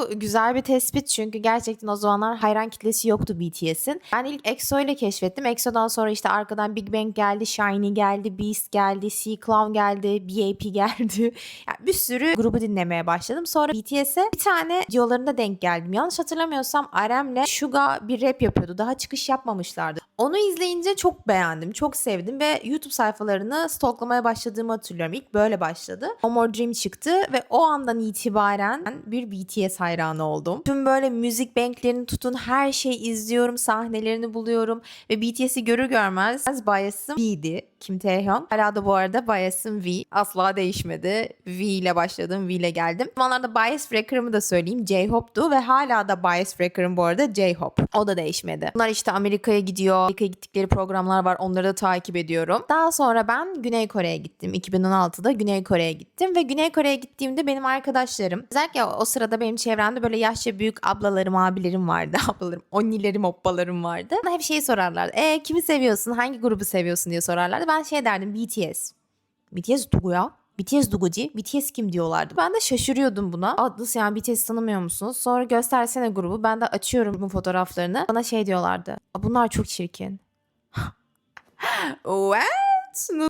Bu güzel bir tespit çünkü gerçekten o zamanlar hayran kitlesi yoktu BTS'in. Ben ilk EXO ile keşfettim. EXO'dan sonra işte arkadan Big Bang geldi, Shiny geldi, Beast geldi, C-Clown geldi, BAP geldi. Yani bir sürü grubu dinlemeye başladım. Sonra BTS'e bir tane videolarında denk geldim. Yanlış hatırlamıyorsam Arem'le Suga bir rap yapıyordu. Daha çıkış yapmamışlardı. Onu izleyince çok beğendim, çok sevdim ve YouTube sayfalarını stalklamaya başladığımı hatırlıyorum. İlk böyle başladı. No More Dream çıktı ve o andan itibaren bir BTS hayranı oldum. Tüm böyle müzik banklerini tutun her şeyi izliyorum, sahnelerini buluyorum ve BTS'i görür görmez bias'ım V'di. Kim Taehyung. Hala da bu arada bias'ım V. Asla değişmedi. V ile başladım, V ile geldim. Bu zamanlarda bias breaker'ımı da söyleyeyim. J-Hope'du ve hala da bias breaker'ım bu arada J-Hope. O da değişmedi. Bunlar işte Amerika'ya gidiyor. Amerika'ya gittikleri programlar var. Onları da takip ediyorum. Daha sonra ben Güney Kore'ye gittim. 2016'da Güney Kore'ye gittim ve Güney Kore'ye gittiğimde benim arkadaşlarım özellikle o sırada benim çevremde böyle yaşça büyük ablalarım, abilerim vardı. Ablalarım, onnilerim, oppalarım vardı. Bana hep şeyi sorarlardı. E kimi seviyorsun? Hangi grubu seviyorsun diye sorarlardı. Ben şey derdim BTS. BTS Tugu ya. BTS Duguji, BTS kim diyorlardı. Ben de şaşırıyordum buna. Atlas yani BTS tanımıyor musunuz? Sonra göstersene grubu. Ben de açıyorum bu fotoğraflarını. Bana şey diyorlardı. Bunlar çok çirkin. What?